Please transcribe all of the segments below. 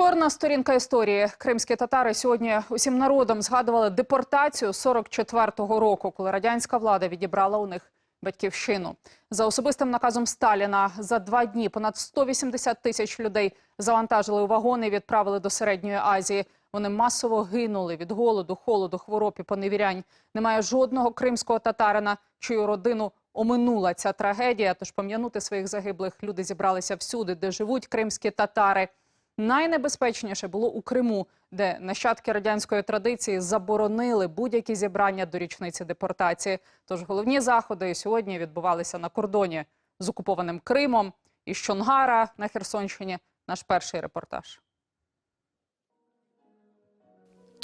Чорна сторінка історії. Кримські татари сьогодні усім народом згадували депортацію 44-го року, коли радянська влада відібрала у них батьківщину. За особистим наказом Сталіна за два дні понад 180 тисяч людей завантажили у вагони і відправили до Середньої Азії. Вони масово гинули від голоду, холоду, хвороб і поневірянь. Немає жодного кримського татарина, чию родину оминула ця трагедія. Тож пом'янути своїх загиблих люди зібралися всюди, де живуть кримські татари. Найнебезпечніше було у Криму, де нащадки радянської традиції заборонили будь-які зібрання до річниці депортації. Тож головні заходи сьогодні відбувалися на кордоні з окупованим Кримом і Чонгара на Херсонщині. Наш перший репортаж.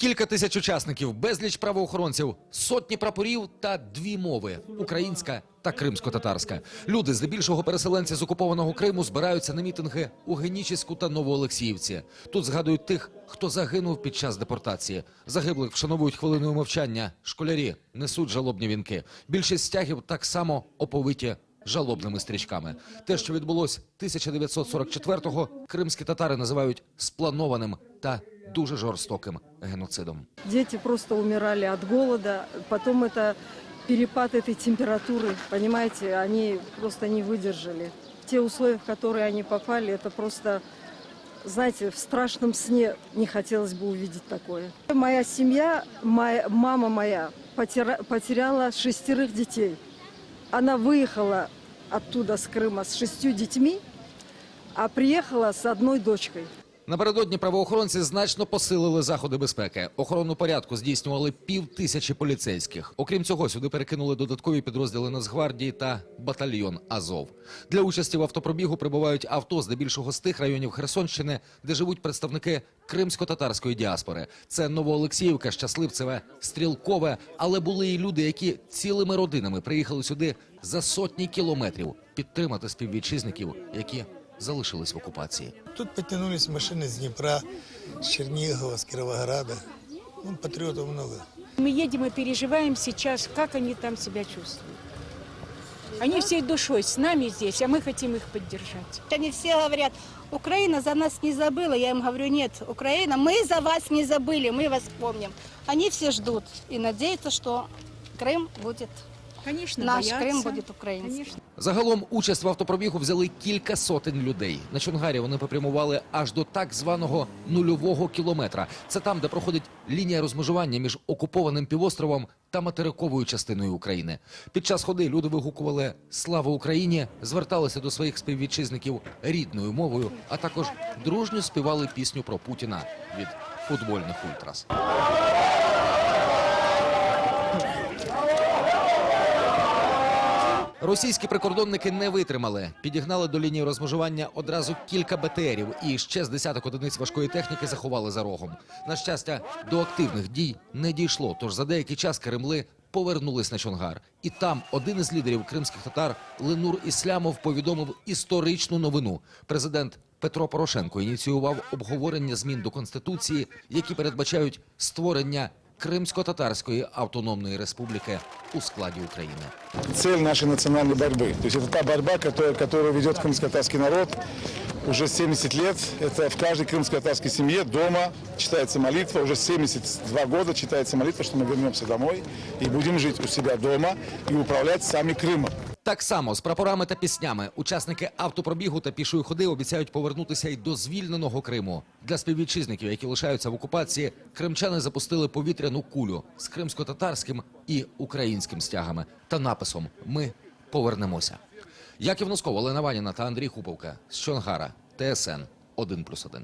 Кілька тисяч учасників, безліч правоохоронців, сотні прапорів та дві мови українська та кримсько-татарська. Люди, здебільшого переселенці з окупованого Криму, збираються на мітинги у Генічеську та Новоолексіївці. Тут згадують тих, хто загинув під час депортації. Загиблих вшановують хвилиною мовчання. Школярі несуть жалобні вінки. Більшість стягів так само оповиті жалобними стрічками. Те, що відбулось 1944-го, кримські татари називають спланованим та дуже жорстоким геноцидом. Дети просто умирали от голода. Потом это перепад этой температуры, понимаете, они просто не выдержали. Те условия, в которые они попали, это просто, знаете, в страшном сне не хотелось бы увидеть такое. Моя семья, моя, мама моя потера- потеряла шестерых детей. Она выехала оттуда, с Крыма, с шестью детьми, а приехала с одной дочкой. Напередодні правоохоронці значно посилили заходи безпеки. Охорону порядку здійснювали пів тисячі поліцейських. Окрім цього, сюди перекинули додаткові підрозділи Нацгвардії та батальйон Азов. Для участі в автопробігу прибувають авто здебільшого з тих районів Херсонщини, де живуть представники кримсько-татарської діаспори. Це Новоолексіївка, Щасливцеве, Стрілкове. Але були і люди, які цілими родинами приїхали сюди за сотні кілометрів підтримати співвітчизників, які залишились в окупації. Тут подтянулись машины с Днепра, с Чернигова, с Кировограда. Ну, патриотов много. Мы едем и переживаем сейчас, как они там себя чувствуют. Они всей душой с нами здесь, а мы хотим их поддержать. Они все говорят, Украина за нас не забыла. Я им говорю, нет, Украина, мы за вас не забыли, мы вас помним. Они все ждут и надеются, что Крым будет, Конечно, наш боятся. Крым будет украинский. Конечно. Загалом участь в автопробігу взяли кілька сотень людей. На Чонгарі вони попрямували аж до так званого нульового кілометра. Це там, де проходить лінія розмежування між окупованим півостровом та материковою частиною України. Під час ходи люди вигукували Слава Україні, зверталися до своїх співвітчизників рідною мовою, а також дружньо співали пісню про Путіна від футбольних ультрас. Російські прикордонники не витримали. Підігнали до лінії розмежування одразу кілька БТРів і ще з десяток одиниць важкої техніки заховали за рогом. На щастя, до активних дій не дійшло. Тож за деякий час Кремли повернулись на Чонгар. І там один із лідерів кримських татар Ленур Іслямов повідомив історичну новину. Президент Петро Порошенко ініціював обговорення змін до конституції, які передбачають створення Кримсько-татарської автономної республіки у складі України. цель нашей национальной борьбы. То есть это та борьба, которая, которую ведет крымско-татарский народ уже 70 лет. Это в каждой крымско-татарской семье дома читается молитва. Уже 72 года читается молитва, что мы вернемся домой и будем жить у себя дома и управлять сами Крымом. Так само з прапорами та піснями учасники автопробігу та пішої ходи обіцяють повернутися й до звільненого Криму. Для співвітчизників, які лишаються в окупації, кримчани запустили повітряну кулю з кримсько-татарським і українським стягами та написом Ми повернемося. Яків Носков, Олена Ваніна та Андрій Хуповка з Чонгара, ТСН 1+,1.